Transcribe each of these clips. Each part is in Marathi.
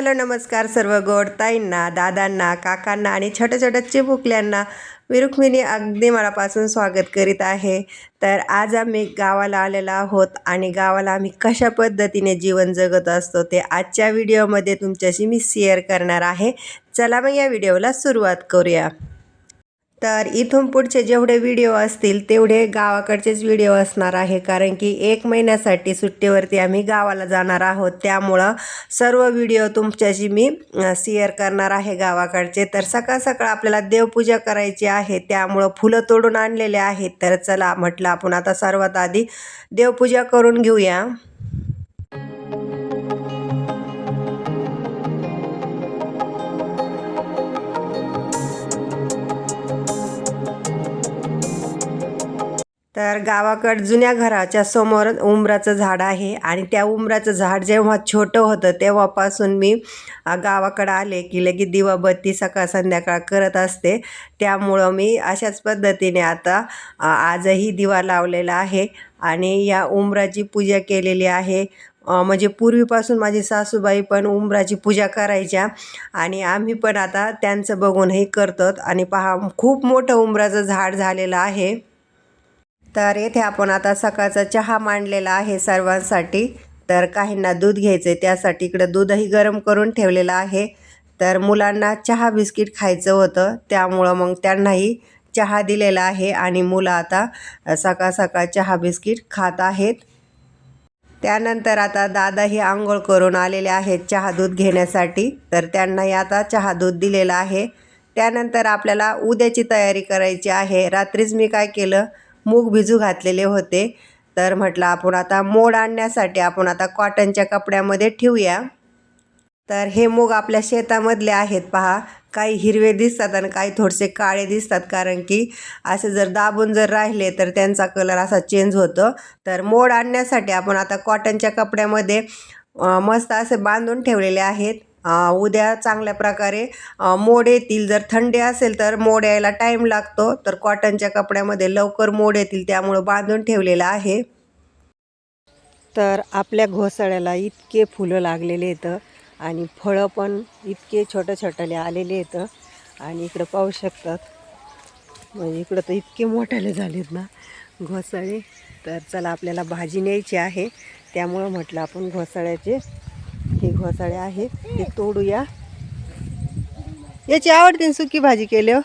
हॅलो नमस्कार सर्व गोड ताईंना दादांना काकांना आणि छोट्या छोट्या चिमुकल्यांना. मी रुक्मिणी अगदी मनापासून स्वागत करीत आहे. तर आज आम्ही गावाला आलेलो आहोत आणि गावाला आम्ही कशा पद्धतीने जीवन जगत असतो ते आजच्या व्हिडिओमध्ये तुमच्याशी मी शेअर करणार आहे. चला मग या व्हिडिओला सुरुवात करूया. तर इथून पुढचे जेवढे व्हिडिओ असतील तेवढे गावाकडचेच व्हिडिओ असणार आहे. कारण की एक महिन्यासाठी सुट्टीवरती आम्ही गावाला जाणार आहोत. त्यामुळं सर्व व्हिडिओ तुमच्याशी मी शेअर करणार आहे गावाकडचे. तर सकाळ सकाळ आपल्याला देवपूजा करायची आहे. त्यामुळं फुलं तोडून आणलेले आहेत. तर चला म्हटलं आपण आता सर्वात आधी देवपूजा करून घेऊया. तर गावाकड जुन्या घराच्या समोर उंबराचं झाड आहे आणि त्या उंबराचं झाड जेव्हा छोटं होतं तेव्हापासून मी गावाकडं आले की लगेच दिवाबत्ती सकाळ संध्याकाळ करत असते. त्यामुळं मी अशाच पद्धतीने आता आजही दिवा लावलेला आहे आणि या उंबराची पूजा केलेली आहे. म्हणजे पूर्वीपासून माझी सासूबाई पण उंबराची पूजा करायच्या आणि आम्ही पण आता त्यांचं बघूनही करतो आणि पहा खूप मोठं उंबराचं झाड झालेलं आहे. तर येथे आपण आता सकाळचा चहा मांडलेला आहे सर्वांसाठी. तर काहींना दूध घ्यायचं आहे त्यासाठी इकडं दूधही गरम करून ठेवलेलं आहे. तर मुलांना चहा बिस्किट खायचं होतं त्यामुळं मग त्यांनाही चहा दिलेला आहे आणि मुलं आता सकाळ सकाळ चहा बिस्किट खात आहेत. त्यानंतर आता दादाही आंघोळ करून आलेले आहेत चहा दूध घेण्यासाठी. तर त्यांनाही आता चहा दूध दिलेलं आहे. त्यानंतर आपल्याला उद्याची तयारी करायची आहे. रात्रीच मी काय केलं? मूग भिजू घातलेले होते. तर म्हटलं आपण आता मोड आणण्यासाठी आपण आता कॉटनच्या कपड्यामध्ये ठेवूया. तर हे मूग आपल्या शेतामधले आहेत पहा. काही हिरवे दिसतात आणि काही थोडेसे काळे दिसतात कारण की असे जर दाबून जर राहिले तर त्यांचा कलर असा चेंज होतो. तर मोड आणण्यासाठी आपण आता कॉटनच्या कपड्यामध्ये मस्त असे बांधून ठेवलेले आहेत. उद्या चांगल्या प्रकारे मोड येतील. जर थंडी असेल तर मोड यायला टाईम लागतो. तर कॉटनच्या कपड्यामध्ये लवकर मोड येतील त्यामुळं बांधून ठेवलेलं आहे. तर आपल्या घोसाळ्याला इतके फुलं लागलेले आहेत आणि फळं पण इतके छोटे छोट्याले आलेले आहेत आणि इकडं पाहू शकतात. म्हणजे इकडं तर इतके मोठ्याले झालेत ना घोसाळे. तर चला आपल्याला भाजी न्यायची आहे. त्यामुळं म्हटलं आपण घोसाळ्याचे हे घोसाळे आहेत ते तोडूया. याची आवडते सुकी भाजी केली हो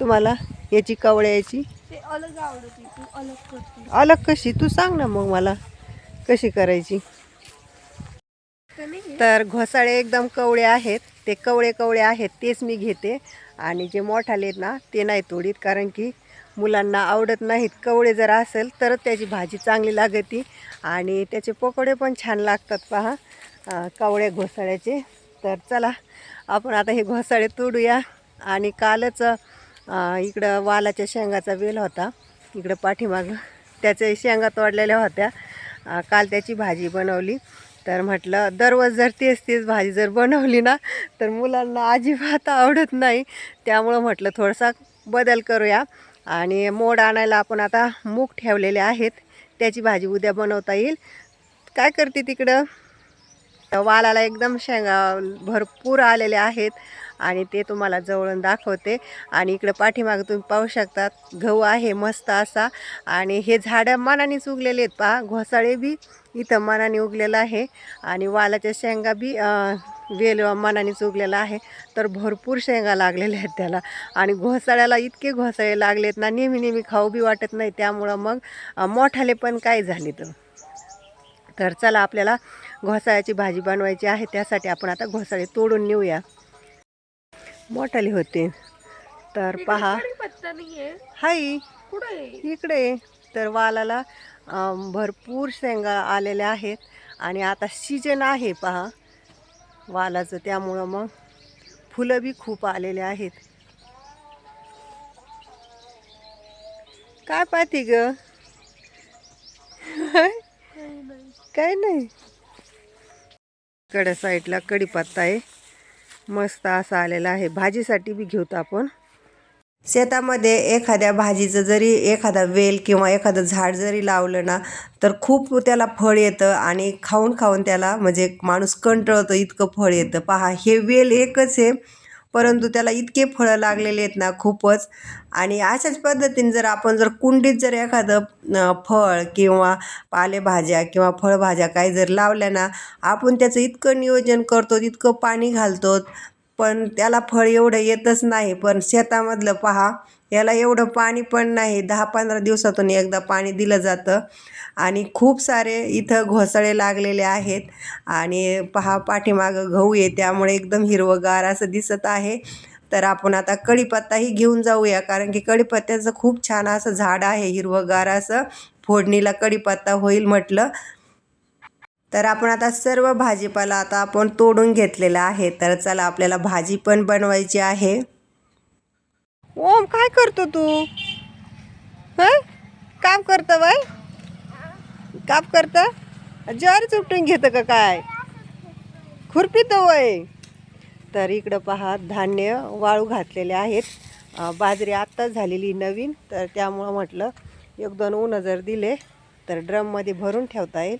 तुम्हाला याची कवळ्याची. अलग आवडते तू अलग करते. अलग कशी? तू सांग ना मग मला कशी करायची? तर घोसाळे एकदम कवळे आहेत ते कवळे कवळे आहेत तेच मी घेते. आणि जे मोठाले ना ते नाही तोडीत कारण की मुलांना आवडत नाहीत. कवळे जर असेल तरच त्याची भाजी चांगली लागते. आणि त्याचे पकोडे पण छान लागतात पहा. कावळ्या कवळे घोसाळ्याचे. तर चला आपण आता हे घोसाळे तोडूया. आणि कालच इकडं वालाच्या शेंगाचा वेल होता. इकडं पाठीमागं त्याच्या शेंगा तोडलेल्या होत्या. काल त्याची भाजी बनवली. तर म्हटलं दररोज जर तेच तेच भाजी जर बनवली ना तर मुलांना अजिबात आवडत नाही. त्यामुळं म्हटलं थोडासा बदल करूया. आणि मोड आणायला आपण आता मूग ठेवलेले आहेत. त्याची भाजी उद्या बनवता येईल. काय करते तिकडं? वालाला एकदम शेंगा भरपूर आलेले आहेत आणि ते तुम्हाला जवळून दाखवते. आणि इकडं पाठीमागं तुम्ही पाहू शकतात गहू आहे मस्त असा. आणि हे झाडं मनानेच उगलेले आहेत पहा घोसाळे बी इथं मनाने उगलेलं आहे. आणि वालाच्या शेंगा बी वेल मनानेच उगलेला आहे. तर भरपूर शेंगा लागलेल्या आहेत त्याला. आणि घोसाळ्याला इतके घोसाळे लागलेत ना नेहमी नेहमी खाऊ बी वाटत नाही. त्यामुळं मग मोठाले पण काय झाले तर चला आपल्याला घोसाळ्याची भाजी बनवायची आहे त्यासाठी आपण आता घोसाळे तोडून नेऊया. मोठाले होते. तर पहा. हाय कुठे इकडे. तर वालाला भरपूर शेंगा आलेल्या आहेत. आणि आता सीजन आहे पहा. वालाचं त्यामुळं मग फुलं बी खूप आलेले आहेत. काय पाहते ग? काय नाही? कड्या साईडला कढीपत्ता आहे. मस्त असा आलेला आहे. भाजीसाठी बी घेऊत आपण. शेतामध्ये एखाद्या भाजीचं जरी एखादा वेल किंवा एखादं झाड जरी लावलं ना तर खूप त्याला फळ येतं आणि खाऊन खाऊन त्याला म्हणजे माणूस कंटाळतो इतकं फळ येतं. पहा हे वेल एकच आहे. परंतु त्याला इतके फळं लागलेले आहेत ना खूपच. आणि अशाच पद्धतीने जर आपण जर कुंडीत जर एखादं फळ किंवा पालेभाज्या किंवा फळभाज्या काही जर लावल्या ना आपण त्याचं इतकं नियोजन करतो इतकं पाणी घालतो पण त्याला फळ एवढं येतच नाही. पण शेतामधलं पहा याला एवढं पाणी पण नाही. दहा पंधरा दिवसातून एकदा पाणी दिलं जातं. आणि खूप सारे इथं घोसाळे लागलेले आहेत. आणि पहा पाठीमागं गहू आहे. त्यामुळे एकदम हिरवंगार असं दिसत आहे. तर आपण आता कढीपत्ताही घेऊन जाऊया. कारण की कढीपत्त्याचं खूप छान असं झाड आहे. हिरवंगार असं फोडणीला कढीपत्ता होईल म्हटलं. तर आपण आता सर्व भाजीपाला आता आपण तोडून घेतलेला आहे. तर चला आपल्याला भाजी पण बनवायची आहे. ओम काय करतो तू? हं? काम करतं बाय काम करतं? ज्वारी चुपटून घेतं का काय? खुरपीतं वय. तर इकडं पहा धान्य वाळू घातलेले आहेत. बाजरी आत्ताच झालेली नवीन तर त्यामुळं म्हटलं एक दोन ऊन जर दिले तर ड्रममध्ये भरून ठेवता येईल.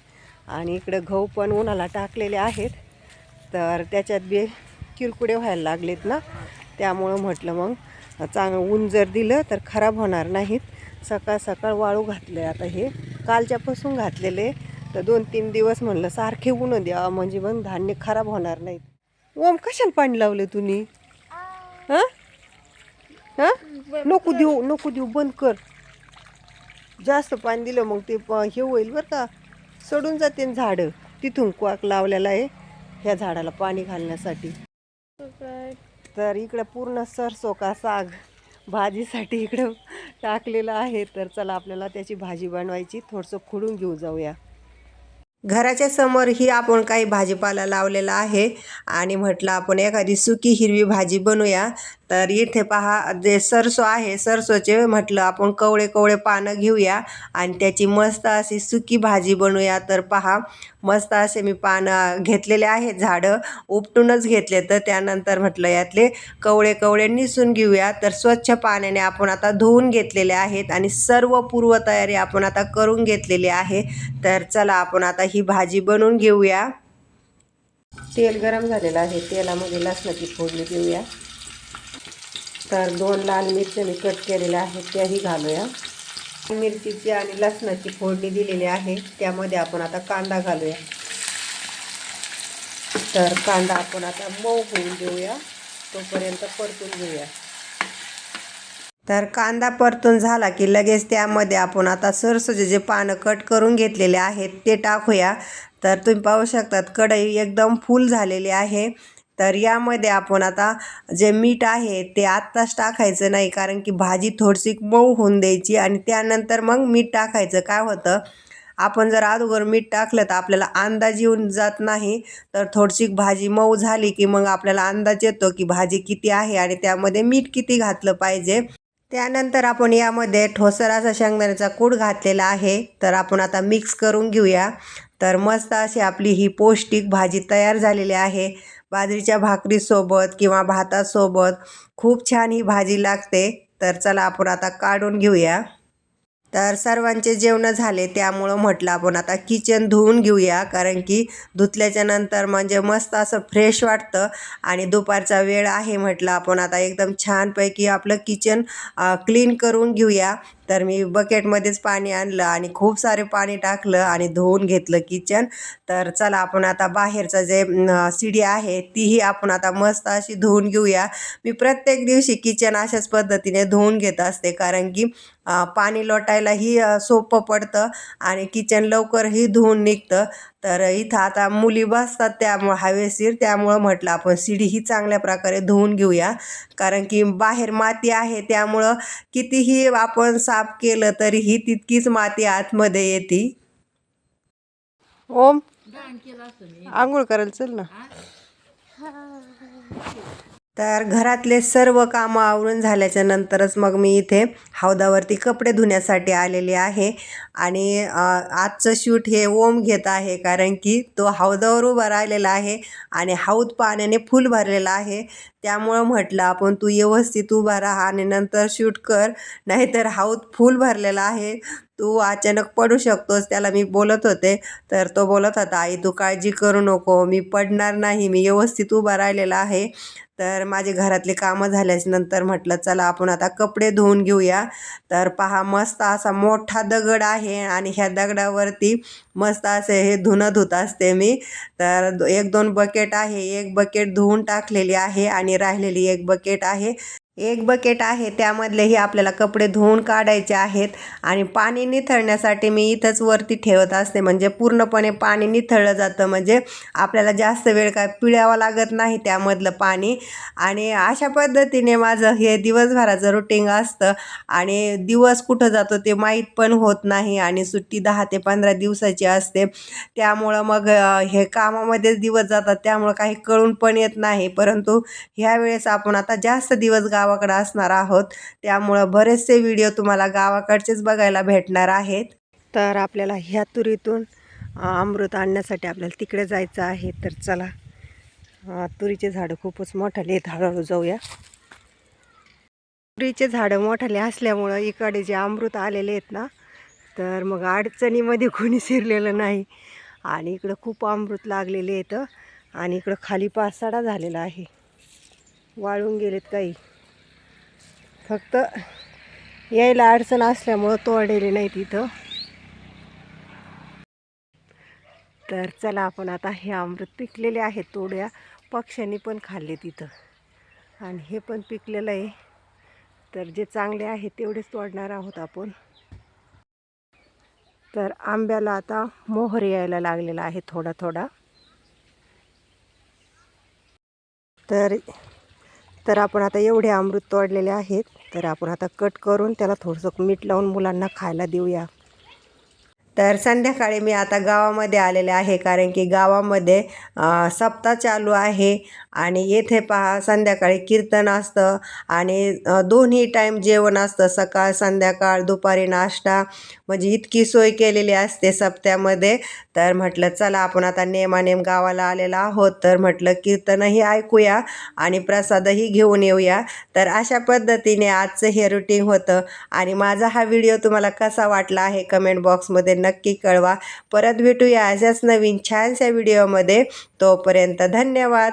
आणि इकडं गहू पण उन्हाला टाकलेले आहेत. तर त्याच्यात बी किरकुडे व्हायला लागलेत ना. त्यामुळं म्हटलं मग चांगलं ऊन जर दिलं तर खराब होणार नाहीत. सकाळ सकाळ वाळू घातले आता हे. कालच्यापासून घातलेले. तर दोन तीन दिवस म्हणलं सारखे ऊन द्या म्हणजे मग धान्य खराब होणार नाहीत. ओम कशाला पाणी लावलं तुम्ही? हां? हां? नको देऊ नको देऊ बंद कर. जास्त पाणी दिलं मग ते प- हे होईल बरं का. सडून जाते झाडं. तिथून क्वाक लावलेला आहे ह्या झाडाला पाणी घालण्यासाठी. तर इकडं पूर्ण सरसोका साग भाजीसाठी इकडं टाकलेलं आहे. तर चला आपल्याला त्याची भाजी बनवायची. थोडंसं खुडून घेऊ जाऊया. घराच्या समोर ही आपण काही भाजीपाला लावलेला आहे. आणि म्हटलं आपण एखादी सुकी हिरवी भाजी बनवूया. तर इथे पहा जे सरसो आहे सरसोचे म्हटलं आपण कवळे कवळे पानं घेऊया आणि त्याची मस्त अशी सुकी भाजी बनवूया तर पहा मस्त असे मी पानं घेतलेले आहेत झाडं उपटूनच घेतले. तर त्यानंतर म्हटलं यातले कवळे कवळे निसून घेऊया. तर स्वच्छ पाण्याने आपण आता धुवून घेतलेले आहेत आणि सर्व पूर्वतयारी आपण आता करून घेतलेली आहे. तर चला आपण आता ही भाजी बनवून घेऊया. तेल गरम झालेलं आहे. तेलामध्ये लसणाची फोडणी देऊया. तर दोन लाल मिरच्या मी कट केलेल्या आहेत त्याही घालूया. मिरचीची आणि लसणाची फोडणी दिलेली आहे त्यामध्ये आपण आता कांदा घालूया. तर कांदा आपण आता मऊ होऊन देऊया तोपर्यंत परतून घेऊया. तर कांदा परतून झाला की लगेच त्यामध्ये आपण आता सरसोचे जे पानं कट करून घेतलेले आहेत ते टाकूया. तर तुम्ही पाहू शकतात कढई एकदम फुल झालेली आहे. तर यामध्ये आपण आता जे मीठ आहे ते आत्ताच टाकायचं नाही कारण की भाजी थोडीशी मऊ होऊन द्यायची आणि त्यानंतर मग मीठ टाकायचं. काय होतं? आपण जर अगोदर मीठ टाकलं तर आपल्याला अंदाज येऊन जात नाही. तर थोडीशी भाजी मऊ झाली की मग आपल्याला अंदाज येतो की भाजी किती आहे आणि त्यामध्ये मीठ किती घातलं पाहिजे. त्यानंतर आपण यामध्ये ठोसर असा शेंगदाण्याचा कूड घातलेला आहे. तर आपण आता मिक्स करून घेऊया. तर मस्त अशी आपली ही पौष्टिक भाजी तयार झालेली आहे. बाजरीच्या भाकरीसोबत किंवा भातासोबत खूप छान ही भाजी लागते. तर चला आपण आता काढून घेऊया. तर सर्वांचे जेवणं झाले त्यामुळं म्हटलं आपण आता किचन धुवून घेऊया कारण की धुतल्याच्या नंतर म्हणजे मस्त असं फ्रेश वाटतं. आणि दुपारचा वेळ आहे म्हटलं आपण आता एकदम छानपैकी आपलं किचन क्लीन करून घेऊया. तर मी बकेटमध्येच पाणी आणलं आणि खूप सारे पाणी टाकलं आणि धुवून घेतलं किचन तर चला आपण आता बाहेरचं जे शिडी आहे तीही आपण आता मस्त अशी धुवून घेऊया. मी प्रत्येक दिवशी किचन अशाच पद्धतीने धुवून घेत असते कारण की पाणी लोटायलाही सोपं पडतं आणि किचन लवकरही धुवून निघतं. तर इथं आता मुली बसतात त्यामुळं हवेशीर त्यामुळं म्हटलं आपण शिडी ही चांगल्या प्रकारे धुवून घेऊया. कारण की बाहेर माती आहे त्यामुळं कितीही आपण साफ केलं तरीही तितकीच माती आतमध्ये येते. ओम. आंघोळ करायला चल ना. तर घरातले सर्व कामं आवरून झाल्याच्या नंतरच मग मी इथे हौदावरती कपडे धुण्यासाठी आलेले आहे. आणि आजचं शूट हे ओम घेत आहे कारण की तो हौदावर उभा राहिलेला आहे आणि हौद पाण्याने फुल भरलेला आहे. त्यामुळं म्हटलं आपण तू व्यवस्थित उभा राहा आणि नंतर शूट कर. नाहीतर हौद फुल भरलेला आहे. तू अचानक पडू शकतोस त्याला मी बोलत होते. तर तो बोलत होता आई तू काळजी करू नको. मी पडणार नाही. मी व्यवस्थित उभा राहिलेला आहे. तर माझे घरातले कामं झाल्याच्यानंतर म्हटलं चला आपण आता कपडे धुवून घेऊया. तर पहा मस्त असा मोठा दगड आहे आणि ह्या दगडावरती मस्त असे हे धुणं धुत असते मी. तर एक दोन बकेट आहे एक बकेट धुवून टाकलेली आहे आणि राहिलेली एक बकेट आहे. एक बकेट आहे त्यामधलेही आपल्याला कपडे धुवून काढायचे आहेत आणि पाणी निथळण्यासाठी मी इथंच वरती ठेवत असते. म्हणजे पूर्णपणे पाणी निथळलं जातं. म्हणजे आपल्याला जास्त वेळ काय पिळावं लागत नाही त्यामधलं पाणी. आणि अशा पद्धतीने माझं हे दिवसभराचं रुटीन असतं. आणि दिवस कुठं जातो ते माहीत पण होत नाही आणि सुट्टी दहा ते पंधरा दिवसाची असते. त्यामुळं मग हे कामामध्येच दिवस जातात त्यामुळं काही कळून पण येत नाही. परंतु ह्या वेळेस आपण आता जास्त दिवस गावाकडं असणार आहोत. त्यामुळं बरेचसे व्हिडिओ तुम्हाला गावाकडचेच बघायला भेटणार आहेत. तर आपल्याला ह्या तुरीतून अमृत आणण्यासाठी आपल्याला तिकडे जायचं आहे. तर चला तुरीचे झाडं खूपच मोठाले आहेत. हळूहळू जाऊया. तुरीचे झाडं मोठाले असल्यामुळं इकडे जे अमृत आलेले आहेत ना तर मग अडचणीमध्ये कोणी शिरलेलं नाही. आणि इकडं खूप अमृत लागलेले आहेत. आणि इकडं खाली पासाडा झालेला आहे. वाळून गेलेत काही. फक्त यायला अडचण असल्यामुळं तोडलेले नाही तिथं तर चला आपण आता हे अमृत पिकलेले आहेत तोड्या. पक्ष्यांनी पण खाल्ले तिथं आणि हे पण पिकलेलं आहे. तर जे चांगले आहे तेवढेच तोडणार आहोत आपण. तर आंब्याला आता मोहर यायला लागलेला आहे थोडा थोडा. तर तर आपण आता एवढे अमृत तोडलेले आहेत. तर आपण आता कट करून त्याला थोडंसं मीठ लावून मुलांना खायला देऊया. तर संध्याकाळी मी आता गावामध्ये आलेले आहे. कारण की गावामध्ये सप्ताह चालू आहे. आणि येथे पहा संध्याकाळी कीर्तन असतं आणि दोन्ही टाईम जेवण असतं. सकाळ संध्याकाळ दुपारी नाश्ता. म्हणजे इतकी सोय केलेली असते सप्त्यामध्ये. तर म्हटलं चला आपण आता नेमानेम गावाला आलेला आहोत. तर म्हटलं कीर्तनही ऐकूया आणि प्रसादही घेऊन येऊया. तर अशा पद्धतीने आजचं हे रुटीन होतं. आणि माझा हा व्हिडिओ तुम्हाला कसा वाटला आहे कमेंट बॉक्समध्ये नक्की कळवा. परत भेटूया अशाच नवीन छानशा व्हिडिओमध्ये तोपर्यंत धन्यवाद.